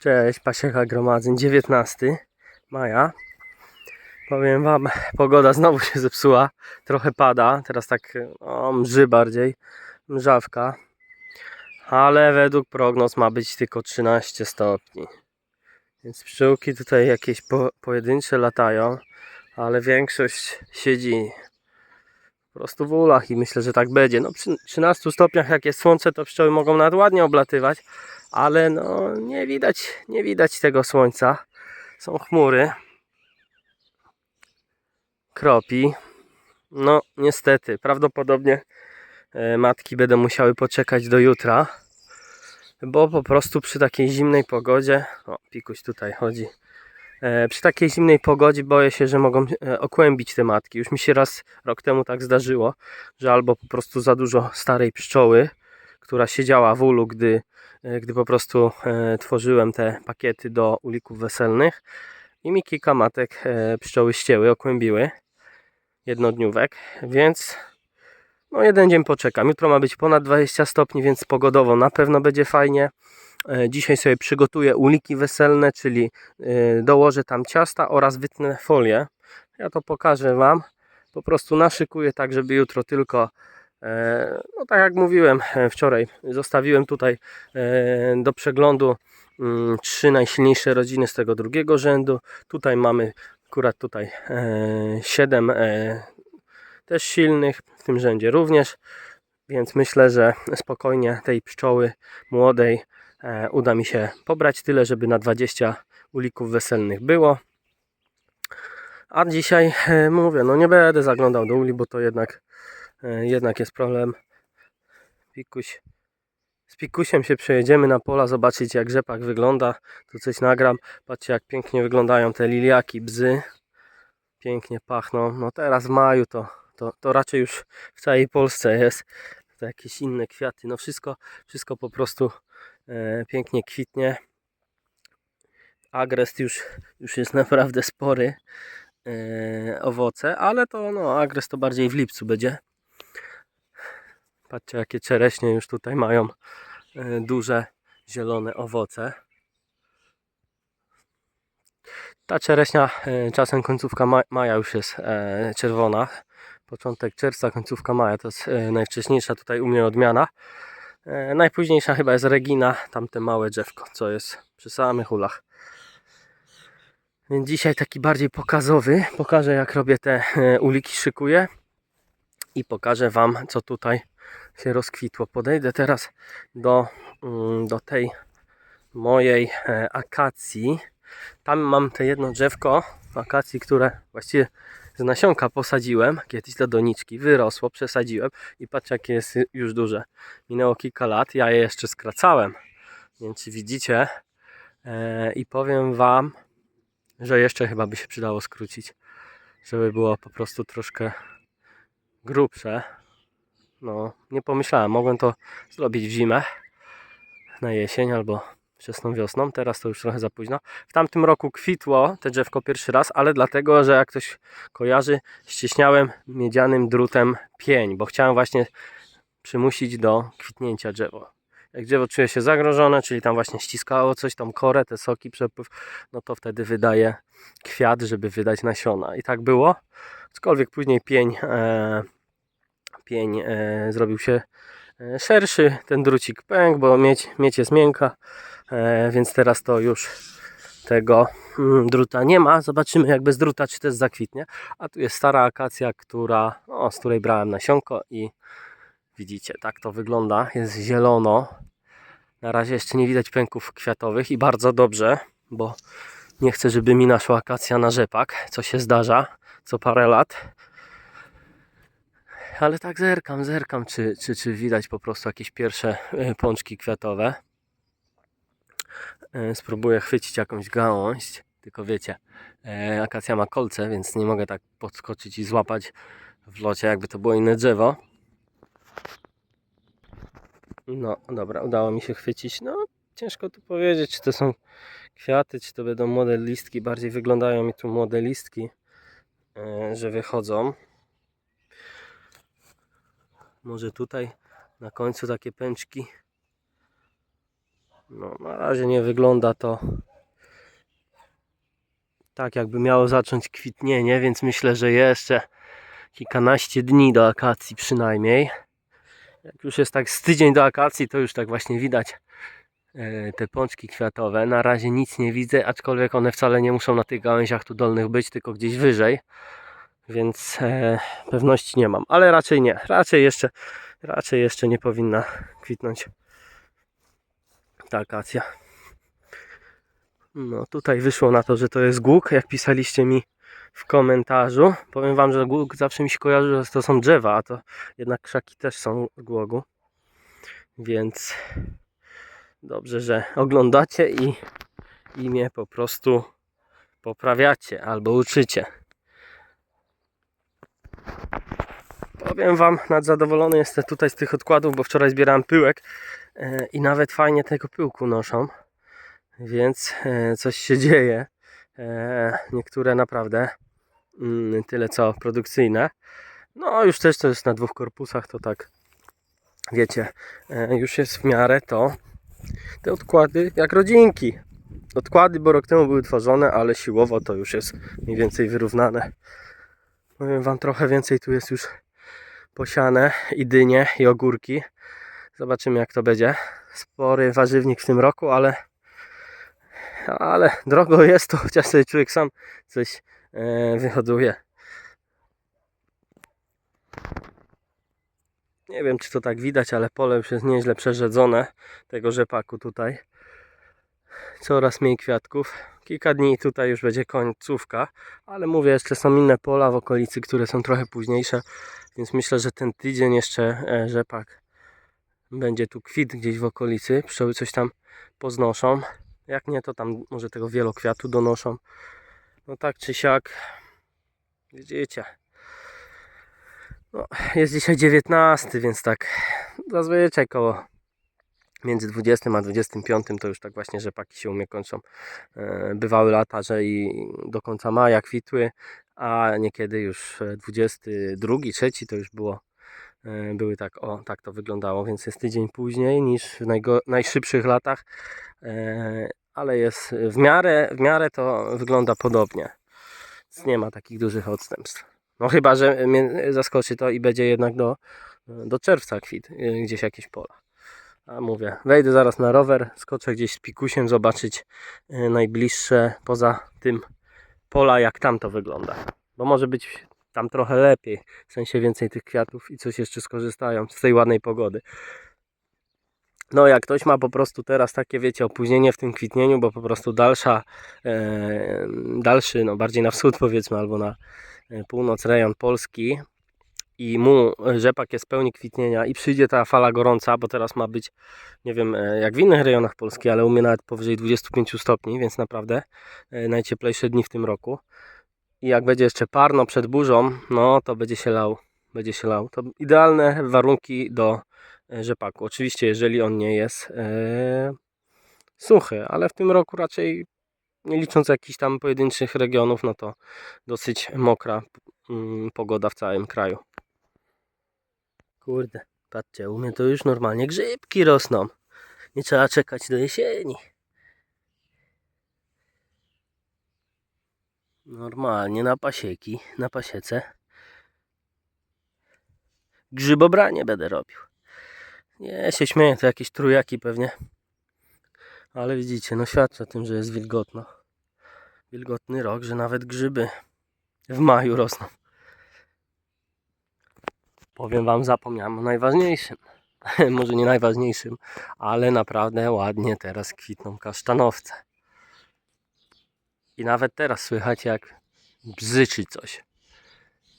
Cześć, Pasieka Gromadzeń, 19 maja. Powiem Wam, pogoda znowu się zepsuła, trochę pada, teraz tak o, mrzy bardziej, mrzawka, ale według prognoz ma być tylko 13 stopni. Więc pszczółki tutaj jakieś po, pojedyncze latają, ale większość siedzi po prostu w ulach i myślę, że tak będzie. No przy 13 stopniach jak jest słońce, to pszczoły mogą nawet ładnie oblatywać, ale no nie widać, nie widać tego słońca. Są chmury. Kropi. No niestety, prawdopodobnie e, matki będą musiały poczekać do jutra, bo po prostu przy takiej zimnej pogodzie, o pikuś tutaj chodzi, przy takiej zimnej pogodzie boję się, że mogą e, okłębić te matki. Już mi się raz rok temu tak zdarzyło, że albo po prostu za dużo starej pszczoły, która siedziała w ulu, gdy, e, gdy po prostu e, tworzyłem te pakiety do ulików weselnych i mi kilka matek e, pszczoły ścięły, okłębiły jednodniówek, więc no jeden dzień poczekam. Jutro ma być ponad 20 stopni, więc pogodowo na pewno będzie fajnie. E, Dzisiaj sobie przygotuję uliki weselne, czyli e, dołożę tam ciasta oraz wytnę folię. Ja to pokażę Wam. Po prostu naszykuję tak, żeby jutro tylko E, No tak jak mówiłem wczoraj, zostawiłem tutaj do przeglądu mm, trzy najsilniejsze rodziny z tego drugiego rzędu. Tutaj mamy akurat tutaj siedem też silnych, w tym rzędzie również, więc myślę, że spokojnie tej pszczoły młodej uda mi się pobrać tyle, żeby na 20 ulików weselnych było. A dzisiaj e, mówię, no nie będę zaglądał do uli, bo to jednak E, jednak jest problem. Pikuś. Z Pikusiem się przejedziemy na pola, zobaczyć jak rzepak wygląda. Tu coś nagram. Patrzcie jak pięknie wyglądają te liliaki, bzy. Pięknie pachną. No teraz w maju to, to, to raczej już w całej Polsce jest. To jakieś inne kwiaty. No wszystko, wszystko po prostu e, pięknie kwitnie. Agrest już, już jest naprawdę spory. E, owoce, ale to no, agrest to bardziej w lipcu będzie. Patrzcie, jakie czereśnie już tutaj mają e, duże zielone owoce. Ta czereśnia, e, czasem końcówka ma- maja już jest e, czerwona. Początek czerwca, końcówka maja to jest e, najwcześniejsza tutaj u mnie odmiana. E, Najpóźniejsza chyba jest Regina, tamte małe drzewko, co jest przy samych ulach. Więc dzisiaj taki bardziej pokazowy. Pokażę jak robię te e, uliki, szykuję i pokażę Wam co tutaj się rozkwitło. Podejdę teraz do, mm, do tej mojej e, akacji. Tam mam te jedno drzewko akacji, które właściwie z nasionka posadziłem kiedyś do doniczki, wyrosło, przesadziłem i patrzcie jakie jest już duże. Minęło kilka lat, ja je jeszcze skracałem. Czy widzicie. E, I powiem Wam, że jeszcze chyba by się przydało skrócić, żeby było po prostu troszkę grubsze. No, nie pomyślałem, mogłem to zrobić w zimę, na jesień albo wczesną wiosną. Teraz to już trochę za późno. W tamtym roku kwitło te drzewko pierwszy raz, ale dlatego, że jak ktoś kojarzy, ścieśniałem miedzianym drutem pień, bo chciałem właśnie przymusić do kwitnięcia drzewo. Jak drzewo czuje się zagrożone, czyli tam właśnie ściskało coś, tą korę, te soki, przepływ, no to wtedy wydaje kwiat, żeby wydać nasiona. I tak było. Aczkolwiek później pień e, pień e, zrobił się e, szerszy, ten drucik pękł, bo miedź, miedź jest miękka, więc teraz to już tego mm, druta nie ma. Zobaczymy jak bez druta, czy też zakwitnie. A tu jest stara akacja, która, no, z której brałem nasionko i widzicie, tak to wygląda. Jest zielono. Na razie jeszcze nie widać pęków kwiatowych i bardzo dobrze, bo nie chcę, żeby mi naszła akacja na rzepak, co się zdarza co parę lat ale tak zerkam, zerkam, czy, czy, czy widać po prostu jakieś pierwsze e, pączki kwiatowe. E, Spróbuję chwycić jakąś gałąź, tylko wiecie, e, akacja ma kolce, więc nie mogę tak podskoczyć i złapać w locie, jakby to było inne drzewo. No dobra, udało mi się chwycić. No ciężko tu powiedzieć, czy to są kwiaty, czy to będą młode listki. Bardziej wyglądają mi tu młode listki, e, że wychodzą. Może tutaj na końcu takie pęczki. No, na razie nie wygląda to tak, jakby miało zacząć kwitnienie, więc myślę, że jeszcze kilkanaście dni do akacji przynajmniej. Jak już jest tak z tydzień do akacji, to już tak właśnie widać e, te pączki kwiatowe. Na razie nic nie widzę, aczkolwiek one wcale nie muszą na tych gałęziach tu dolnych być, tylko gdzieś wyżej. Więc e, pewności nie mam, ale raczej nie. Raczej jeszcze, raczej jeszcze nie powinna kwitnąć ta akacja. No tutaj wyszło na to, że to jest głuk, jak pisaliście mi w komentarzu. Powiem wam, że głuk zawsze mi się kojarzy, że to są drzewa, a to jednak krzaki też są głogu. Więc dobrze, że oglądacie i, i mnie po prostu poprawiacie albo uczycie. Powiem wam, nadzadowolony jestem tutaj z tych odkładów, bo wczoraj zbierałem pyłek i nawet fajnie tego pyłku noszą. Więc e, coś się dzieje. E, niektóre naprawdę mm, tyle co produkcyjne. No już też to jest na dwóch korpusach, to tak wiecie, e, już jest w miarę to te odkłady jak rodzinki. Odkłady, bo rok temu były tworzone, ale siłowo to już jest mniej więcej wyrównane. Powiem wam trochę więcej tu jest już posiane i dynie i ogórki. Zobaczymy jak to będzie. Spory warzywnik w tym roku, ale ale drogo jest to, chociaż sobie człowiek sam coś e, wyhoduje. Nie wiem, czy to tak widać, ale pole już jest nieźle przerzedzone tego rzepaku tutaj. Coraz mniej kwiatków. Kilka dni tutaj już będzie końcówka, ale mówię, jeszcze są inne pola w okolicy, które są trochę późniejsze, więc myślę, że ten tydzień jeszcze e, rzepak będzie tu kwit gdzieś w okolicy. Pszczoły coś tam poznoszą. Jak nie, to tam może tego wielokwiatu donoszą. No tak czy siak, widzicie. No, jest dzisiaj 19, więc tak zazwyczaj koło między 20 a 25 to już tak właśnie rzepaki się u mnie kończą. E, Bywały lata, że i do końca maja kwitły, a niekiedy już e, 22, 3 to już było były tak, o, tak to wyglądało, więc jest tydzień później niż w najszybszych latach, e, ale jest w miarę, w miarę to wygląda podobnie. Więc nie ma takich dużych odstępstw. No chyba, że mnie zaskoczy to i będzie jednak do, do czerwca kwit, e, gdzieś jakieś pola. A mówię, wejdę zaraz na rower, skoczę gdzieś z pikusiem zobaczyć e, najbliższe poza tym pola, jak tam to wygląda. Bo może być tam trochę lepiej, w sensie więcej tych kwiatów i coś jeszcze skorzystają z tej ładnej pogody. No jak ktoś ma po prostu teraz takie, wiecie, opóźnienie w tym kwitnieniu, bo po prostu dalsza, e, dalszy, no bardziej na wschód powiedzmy, albo na e, północ rejon Polski i mu rzepak jest w pełni kwitnienia i przyjdzie ta fala gorąca, bo teraz ma być, nie wiem e, jak w innych rejonach Polski, ale u mnie nawet powyżej 25 stopni, więc naprawdę e, najcieplejsze dni w tym roku. I jak będzie jeszcze parno przed burzą, no to będzie się lał. Będzie się lał. To idealne warunki do e, rzepaku. Oczywiście, jeżeli on nie jest e, suchy, ale w tym roku raczej nie licząc jakichś tam pojedynczych regionów, no to dosyć mokra mm, pogoda w całym kraju. Kurde, patrzcie, u mnie to już normalnie grzybki rosną. Nie trzeba czekać do jesieni. Normalnie na pasieki, na pasiece. Grzybobranie będę robił. Nie, się śmieję, to jakieś trójaki pewnie. Ale widzicie, no świadczy o tym, że jest wilgotno. Wilgotny rok, że nawet grzyby w maju rosną. Powiem wam, zapomniałem o najważniejszym. Może nie najważniejszym, ale naprawdę ładnie teraz kwitną kasztanowce. I nawet teraz słychać jak bzyczy coś.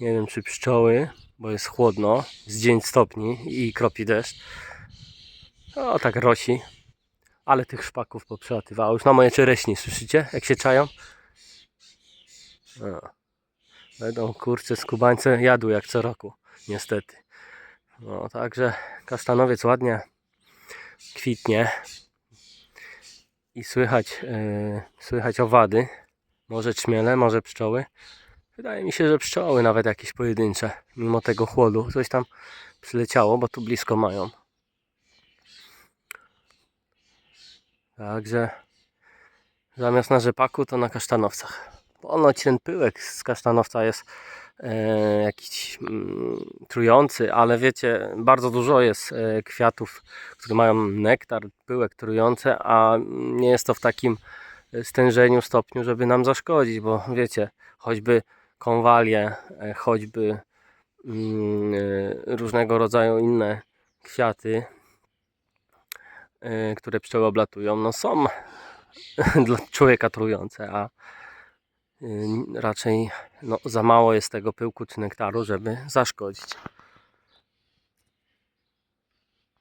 Nie wiem czy pszczoły, bo jest chłodno, z 9 stopni i kropi deszcz. O, tak rosi. Ale tych szpaków poprzelatywało. Już na moje czereśnie, słyszycie? Jak się czają? O. Będą kurcze skubańce jadły jak co roku, niestety. No, także kasztanowiec ładnie kwitnie i słychać, yy, słychać owady. Może czmiele, może pszczoły. Wydaje mi się, że pszczoły nawet jakieś pojedyncze, mimo tego chłodu. Coś tam przyleciało, bo tu blisko mają. Także zamiast na rzepaku to na kasztanowcach. Ponoć ten pyłek z kasztanowca jest e, jakiś mm, trujący, ale wiecie, bardzo dużo jest e, kwiatów, które mają nektar, pyłek trujący, a nie jest to w takim stężeniu, stopniu, żeby nam zaszkodzić, bo wiecie, choćby konwalie, e, choćby mm, e, różnego rodzaju inne kwiaty, e, które pszczoły oblatują, no są dla człowieka trujące, a y, raczej no, za mało jest tego pyłku czy nektaru, żeby zaszkodzić.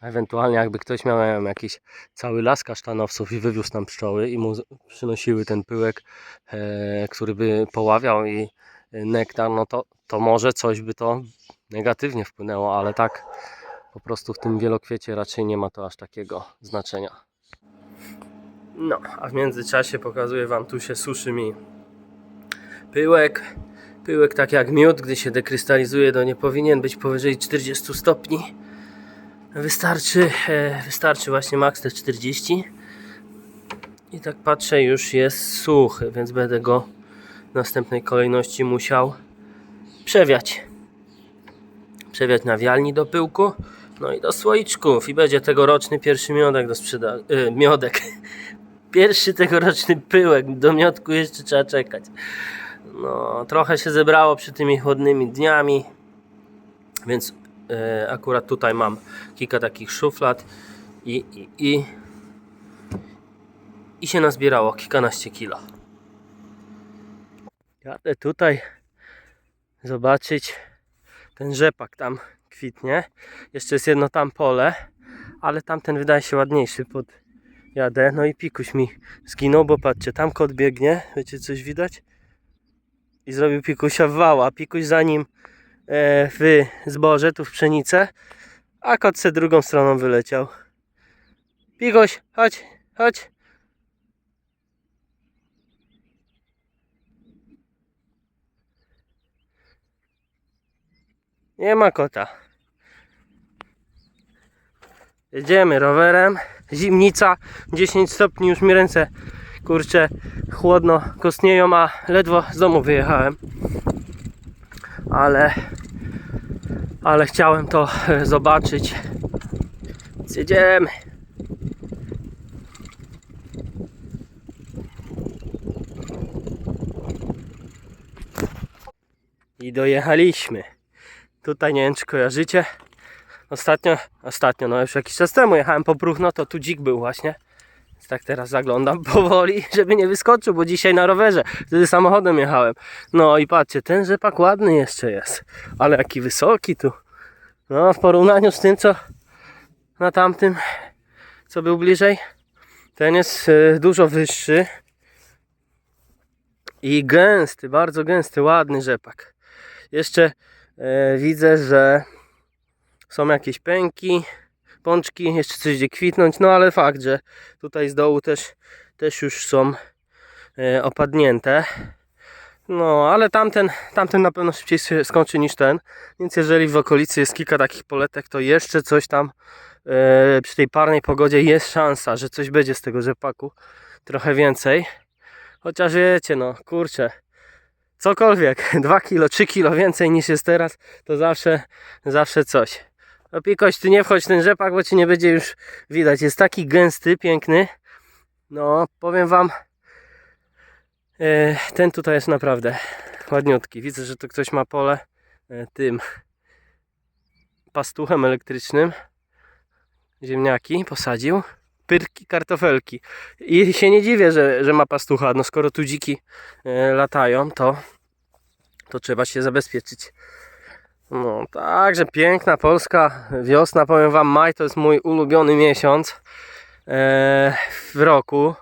Ewentualnie jakby ktoś miał jakiś cały las kasztanowców i wywiózł tam pszczoły i mu przynosiły ten pyłek, e, który by poławiał i e, nektar, no to, to może coś by to negatywnie wpłynęło, ale tak po prostu w tym wielokwiecie raczej nie ma to aż takiego znaczenia. No, a w międzyczasie pokazuję Wam, tu się suszy mi pyłek. Pyłek tak jak miód, gdy się dekrystalizuje, to nie powinien być powyżej 40 stopni. Wystarczy, e, wystarczy właśnie max te 40. I tak patrzę, już jest suchy, więc będę go w następnej kolejności musiał przewiać. Przewiać na wialni do pyłku, no i do słoiczków. I będzie tegoroczny pierwszy miodek do sprzedania. E, miodek. Pierwszy tegoroczny pyłek. Do miodku jeszcze trzeba czekać. No, trochę się zebrało przy tymi chłodnymi dniami, więc akurat tutaj mam kilka takich szuflad i, i, i, i się nazbierało kilkanaście kilo. Jadę tutaj zobaczyć ten rzepak tam kwitnie. Jeszcze jest jedno tam pole, ale tamten wydaje się ładniejszy pod jadę. No i pikuś mi zginął, bo patrzcie, tam kot biegnie, wiecie coś widać? I zrobił pikusia wała. Pikuś za nim e, w zboże, tu w pszenicę, a kot se drugą stroną wyleciał. Pikuś, chodź, chodź. Nie ma kota. Jedziemy rowerem. Zimnica, 10 stopni, już mi ręce kurczę chłodno kostnieją, a ledwo z domu wyjechałem. Ale ale chciałem to e, zobaczyć. Jedziemy. I dojechaliśmy. Tutaj nie wiem czy kojarzycie. Ostatnio, ostatnio, no już jakiś czas temu jechałem po próchno, to tu dzik był właśnie. Tak teraz zaglądam powoli, żeby nie wyskoczył, bo dzisiaj na rowerze, wtedy samochodem jechałem. No i patrzcie, ten rzepak ładny jeszcze jest, ale jaki wysoki tu. No w porównaniu z tym, co na tamtym, co był bliżej, ten jest e, dużo wyższy i gęsty, bardzo gęsty, ładny rzepak. Jeszcze e, widzę, że są jakieś pęki, pączki, jeszcze coś gdzie kwitnąć, no ale fakt, że tutaj z dołu też, też już są e, opadnięte. No, ale tamten, tamten na pewno szybciej się skończy niż ten, więc jeżeli w okolicy jest kilka takich poletek, to jeszcze coś tam e, przy tej parnej pogodzie jest szansa, że coś będzie z tego rzepaku, trochę więcej. Chociaż wiecie, no kurczę, cokolwiek, 2 kilo, 3 kilo więcej niż jest teraz, to zawsze, zawsze coś. No ty nie wchodź ten rzepak, bo ci nie będzie już widać. Jest taki gęsty, piękny. No, powiem wam, e, ten tutaj jest naprawdę ładniutki. Widzę, że tu ktoś ma pole e, tym pastuchem elektrycznym. Ziemniaki posadził. Pyrki, kartofelki. I się nie dziwię, że, że ma pastucha. No skoro tu dziki e, latają, to, to trzeba się zabezpieczyć. No, także piękna polska wiosna. Powiem Wam, maj to jest mój ulubiony miesiąc e, w roku.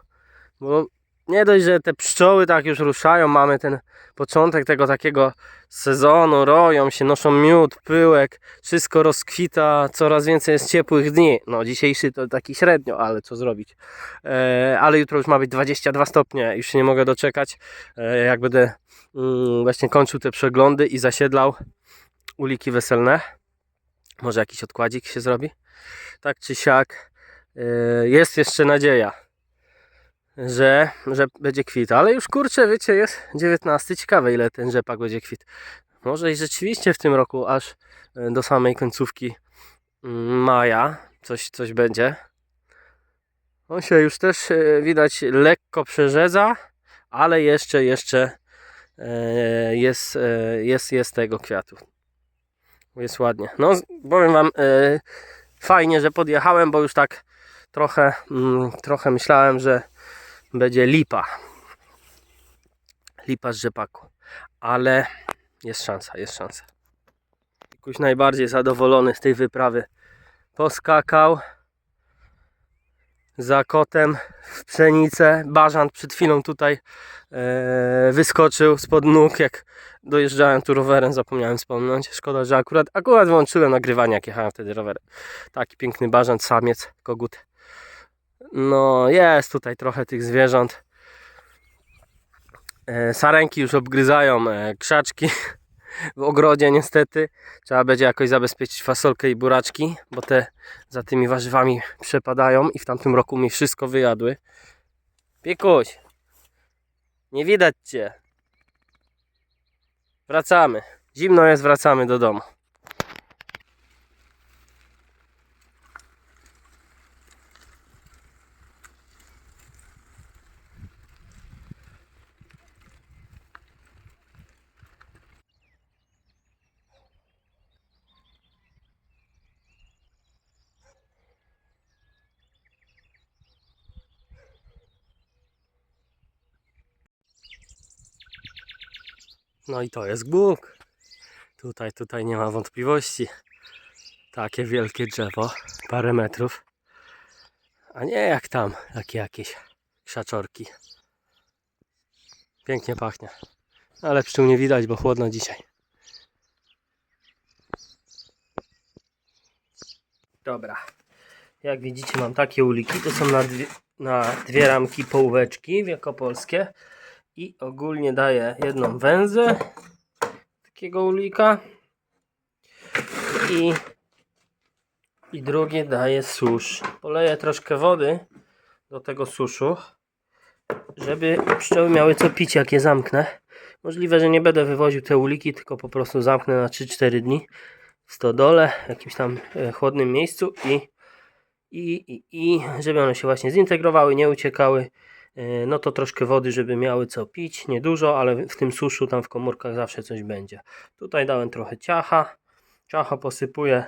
Bo nie dość, że te pszczoły tak już ruszają, mamy ten początek tego takiego sezonu, roją się, noszą miód, pyłek, wszystko rozkwita, coraz więcej jest ciepłych dni. No, dzisiejszy to taki średnio, ale co zrobić. E, ale jutro już ma być 22 stopnie, już się nie mogę doczekać, e, jak będę mm, właśnie kończył te przeglądy i zasiedlał uliki weselne. Może jakiś odkładzik się zrobi. Tak czy siak, yy, jest jeszcze nadzieja. że, że będzie kwit. Ale już kurczę, wiecie, jest 19. Ciekawe ile ten rzepak będzie kwit. Może i rzeczywiście w tym roku aż e, do samej końcówki mm, maja coś, coś będzie. On się już też e, widać lekko przerzedza, ale jeszcze, jeszcze jest, jest, jest tego kwiatu. Jest ładnie. No, powiem Wam, e, fajnie, że podjechałem, bo już tak trochę, mm, trochę myślałem, że będzie lipa. Lipa z rzepaku. Ale jest szansa, jest szansa. Jakoś najbardziej zadowolony z tej wyprawy. Poskakał za kotem w pszenicę. Bażant przed chwilą tutaj e, wyskoczył spod nóg, jak dojeżdżałem tu rowerem, zapomniałem wspomnieć. Szkoda, że akurat, akurat włączyłem nagrywanie, jak jechałem wtedy rowerem. Taki piękny bażant, samiec, kogut. No, jest tutaj trochę tych zwierząt. E, sarenki już obgryzają e, krzaczki w ogrodzie niestety. Trzeba będzie jakoś zabezpieczyć fasolkę i buraczki, bo te za tymi warzywami przepadają i w tamtym roku mi wszystko wyjadły. Piekuś, nie widać Cię. Wracamy. Zimno jest, wracamy do domu. No i to jest Bóg. Tutaj, tutaj nie ma wątpliwości. Takie wielkie drzewo, parę metrów. A nie jak tam, takie jakieś krzaczorki. Pięknie pachnie. Ale pszczół nie widać, bo chłodno dzisiaj. Dobra. Jak widzicie mam takie uliki. To są na dwie, na dwie ramki połóweczki wielkopolskie. I ogólnie daję jedną węzę takiego ulika i, i drugie daję susz. Poleję troszkę wody do tego suszu, żeby pszczoły miały co pić jak je zamknę. Możliwe, że nie będę wywoził te uliki, tylko po prostu zamknę na 3-4 dni w stodole, w jakimś tam e, chłodnym miejscu i, i, i, i żeby one się właśnie zintegrowały, nie uciekały no to troszkę wody, żeby miały co pić, niedużo, ale w tym suszu tam w komórkach zawsze coś będzie. Tutaj dałem trochę ciacha, ciacha posypuję,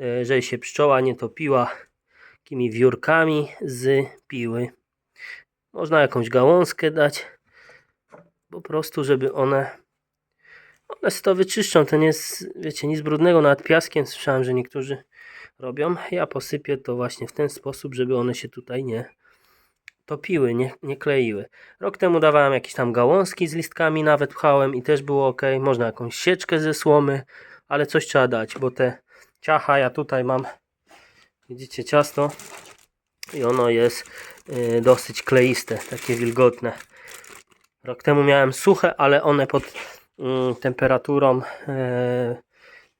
e, żeby się pszczoła nie topiła takimi wiórkami z piły. Można jakąś gałązkę dać, po prostu, żeby one one sobie to wyczyszczą, to nie jest, wiecie, nic brudnego, nawet piaskiem słyszałem, że niektórzy robią. Ja posypię to właśnie w ten sposób, żeby one się tutaj nie topiły, nie, nie kleiły. Rok temu dawałem jakieś tam gałązki z listkami, nawet pchałem i też było ok. Można jakąś sieczkę ze słomy, ale coś trzeba dać, bo te ciacha ja tutaj mam, widzicie ciasto i ono jest y, dosyć kleiste, takie wilgotne. Rok temu miałem suche, ale one pod y, temperaturą y,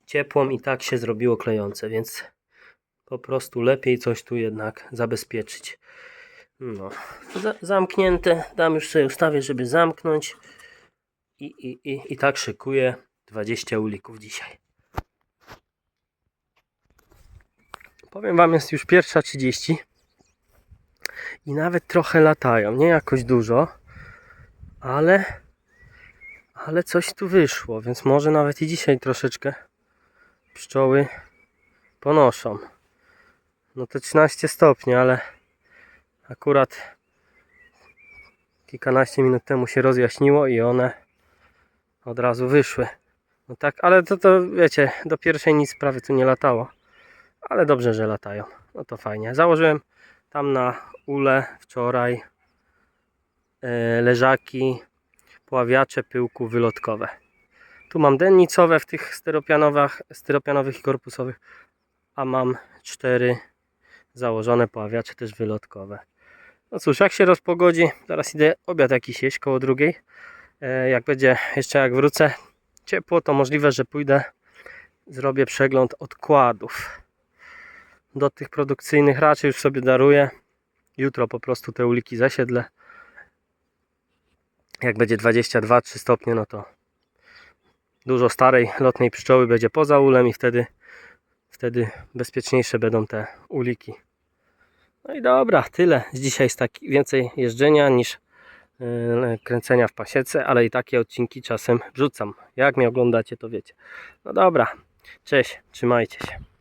ciepłą i tak się zrobiło klejące, więc po prostu lepiej coś tu jednak zabezpieczyć. No, za, zamknięte. Dam już sobie ustawię, żeby zamknąć. I, i, i, I tak szykuję 20 ulików dzisiaj. Powiem Wam, jest już pierwsza 30 i nawet trochę latają. Nie jakoś dużo, ale, ale coś tu wyszło, więc może nawet i dzisiaj troszeczkę pszczoły ponoszą. No to 13 stopni, ale akurat kilkanaście minut temu się rozjaśniło i one od razu wyszły. No tak, ale to, to wiecie, do pierwszej nic prawie tu nie latało. Ale dobrze, że latają. No to fajnie. Założyłem tam na ule wczoraj e, leżaki, pławiacze pyłku wylotkowe. Tu mam dennicowe w tych styropianowych, styropianowych i korpusowych, a mam cztery założone pławiacze też wylotkowe. No cóż, jak się rozpogodzi, zaraz idę obiad jakiś jeść koło drugiej. E, Jak będzie jeszcze jak wrócę ciepło, to możliwe, że pójdę zrobię przegląd odkładów. Do tych produkcyjnych raczej już sobie daruję. Jutro po prostu te uliki zasiedlę. Jak będzie 22-3 stopnie, no to dużo starej lotnej pszczoły będzie poza ulem i wtedy, wtedy bezpieczniejsze będą te uliki. No i dobra, tyle. Dzisiaj jest tak więcej jeżdżenia niż yy, kręcenia w pasiece, ale i takie odcinki czasem wrzucam. Jak mnie oglądacie, to wiecie. No dobra, cześć, trzymajcie się.